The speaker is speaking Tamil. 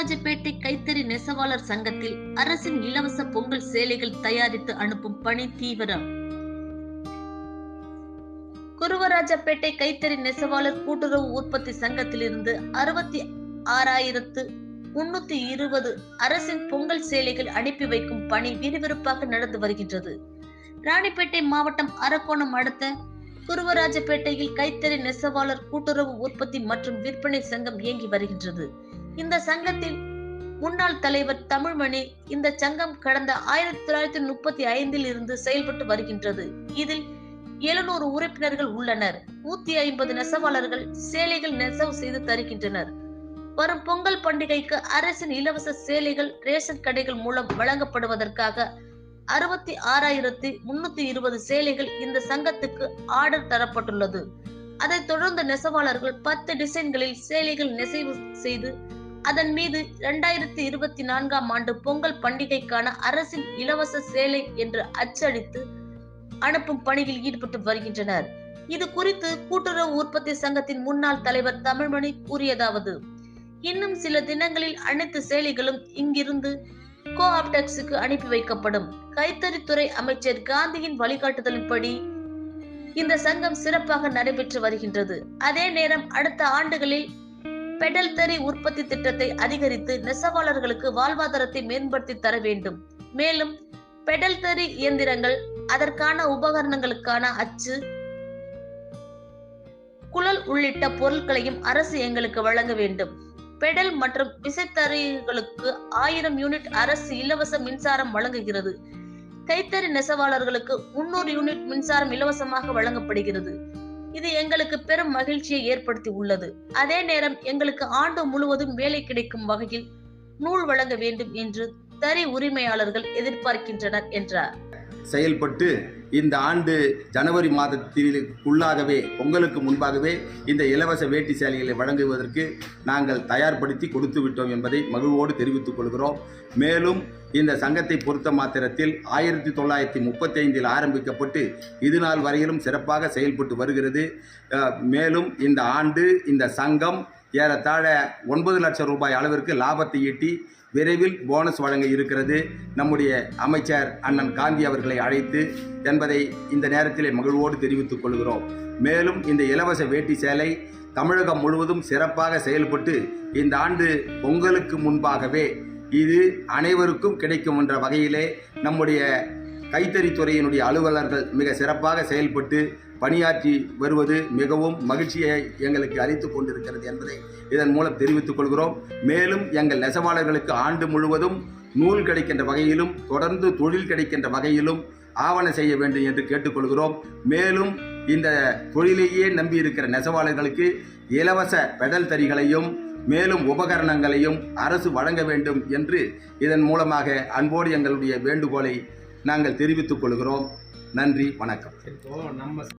குருவராஜப்பேட்டை கைத்தறி நெசவாளர் சங்கத்தில் அரசின் இலவச பொங்கல் சேலைகள் தயாரித்து அனுப்பும் பணி தீவிரம். குருவராஜப்பேட்டை கைத்தறி நெசவாளர் கூட்டுறவு உற்பத்தி சங்கத்திலிருந்து அறுபத்தி ஆறாயிரத்து முன்னூத்தி இருபது அரசின் பொங்கல் சேலைகள் அனுப்பி வைக்கும் பணி விறுவிறுப்பாக நடந்து வருகின்றது. ராணிப்பேட்டை மாவட்டம் அரக்கோணம் அடுத்த குருவராஜப்பேட்டையில் கைத்தறி நெசவாளர் கூட்டுறவு உற்பத்தி மற்றும் விற்பனை சங்கம் இயங்கி வருகின்றது. இந்த சங்கத்தின் முன்னாள் தலைவர் தமிழ்மணி இந்த சங்கம் கடந்த ஆயிரத்தி தொள்ளாயிரத்தி முப்பத்தி ஐந்தில் இருந்து செயல்பட்டு வருகின்றது. இதில் எழுநூறு உறுப்பினர்கள் உள்ளனர். நூத்தி ஐம்பது நெசவாளர்கள் சேலைகள் நெசவு செய்து தருகின்றனர். வரும் பொங்கல் பண்டிகைக்கு அரசின் இலவச சேலைகள் ரேஷன் கடைகள் மூலம் வழங்கப்படுவதற்காக அறுபத்தி ஆறாயிரத்தி முன்னூத்தி இருபது சேலைகள் இந்த சங்கத்துக்கு ஆர்டர் தரப்பட்டுள்ளது. அதைத் தொடர்ந்து நெசவாளர்கள் பத்து டிசைன்களில் சேலைகள் நெசவு செய்து அதன் மீது இரண்டாயிரத்தி இருபத்தி நான்காம் ஆண்டு பொங்கல் பண்டிகைக்கான அரசின் இலவச சேலை என்று அச்சடித்து அனுப்பும் பணியில் ஈடுபட்டு வருகின்றனர். இது குறித்து கூட்டுறவு உற்பத்தி சங்கத்தின் முன்னாள் தலைவர் தமிழ்மணி கூறியதாவது இன்னும் சில தினங்களில் அனைத்து சேலைகளும் இங்கிருந்து கோஆப்டெக்ஸுக்கு அனுப்பி வைக்கப்படும். கைத்தறித்துறை அமைச்சர் காந்தியின் வழிகாட்டுதலின்படி இந்த சங்கம் சிறப்பாக நடைபெற்று வருகின்றது. அதே நேரம் அடுத்த ஆண்டுகளில் பெடல் தறி உற்பத்தி திட்டத்தை அதிகரித்து நெசவாளர்களுக்கு வாழ்வாதாரத்தை மேம்படுத்தி தர வேண்டும். மேலும் பெடல் தறி இயந்திரங்கள் அதற்கான உபகரணங்களுக்கான அச்சு குழல் உள்ளிட்ட பொருட்களையும் அரசு எங்களுக்கு வழங்க வேண்டும். பெடல் மற்றும் விசைத்தறிகளுக்கு ஆயிரம் யூனிட் அரசு இலவச மின்சாரம் வழங்குகிறது. கைத்தறி நெசவாளர்களுக்கு முன்னூறு யூனிட் மின்சாரம் இலவசமாக வழங்கப்படுகிறது. இது எங்களுக்கு பெரும் மகிழ்ச்சியை ஏற்படுத்தி உள்ளது. அதே நேரம் எங்களுக்கு ஆண்டு முழுவதும் வேலை கிடைக்கும் வகையில் நூல் வழங்க வேண்டும் என்று தறி உரிமையாளர்கள் எதிர்பார்க்கின்றனர் என்றார். செயல்பட்டு இந்த ஆண்டு ஜனவரி மாதத்திற்குள்ளாகவே பொங்கலுக்கு முன்பாகவே இந்த இலவச வேட்டி சேலைகளை வழங்குவதற்கு நாங்கள் தயார்படுத்தி கொடுத்து விட்டோம் என்பதை மகிழ்வோடு தெரிவித்துக் கொள்கிறோம். மேலும் இந்த சங்கத்தை பொறுத்த மாத்திரத்தில் ஆயிரத்தி தொள்ளாயிரத்தி முப்பத்தைந்தில் ஆரம்பிக்கப்பட்டு இது நாள் வரையிலும் சிறப்பாக செயல்பட்டு வருகிறது. மேலும் இந்த ஆண்டு இந்த சங்கம் ஏறத்தாழ ஒன்பது லட்சம் ரூபாய் அளவிற்கு லாபத்தை ஈட்டி விரைவில் போனஸ் வழங்க இருக்கிறது. நம்முடைய அமைச்சர் அண்ணன் காந்தி அவர்களை அழைத்து என்பதை இந்த நேரத்திலே மகிழ்வோடு தெரிவித்துக் கொள்கிறோம். மேலும் இந்த இலவச வேட்டி சேலை தமிழகம் முழுவதும் சிறப்பாக செயல்பட்டு இந்த ஆண்டு பொங்கலுக்கு முன்பாகவே இது அனைவருக்கும் கிடைக்கும் என்ற வகையிலே நம்முடைய கைத்தறித்துறையினுடைய அலுவலர்கள் மிக சிறப்பாக செயல்பட்டு பணியாற்றி வருவது மிகவும் மகிழ்ச்சியை எங்களுக்கு அளித்துக் கொண்டிருக்கிறது என்பதை இதன் மூலம் தெரிவித்துக் கொள்கிறோம். மேலும் எங்கள் நெசவாளர்களுக்கு ஆண்டு முழுவதும் நூல் கிடைக்கின்ற வகையிலும் தொடர்ந்து தொழில் கிடைக்கின்ற வகையிலும் ஆவண செய்ய வேண்டும் என்று கேட்டுக்கொள்கிறோம் மேலும் இந்த தொழிலையே நம்பியிருக்கிற நெசவாளர்களுக்கு இலவச பெடல் தறிகளையும் மேலும் உபகரணங்களையும் அரசு வழங்க வேண்டும் என்று இதன் மூலமாக அன்போடு எங்களுடைய வேண்டுகோளை நாங்கள் தெரிவித்துக் கொள்கிறோம். நன்றி வணக்கம்.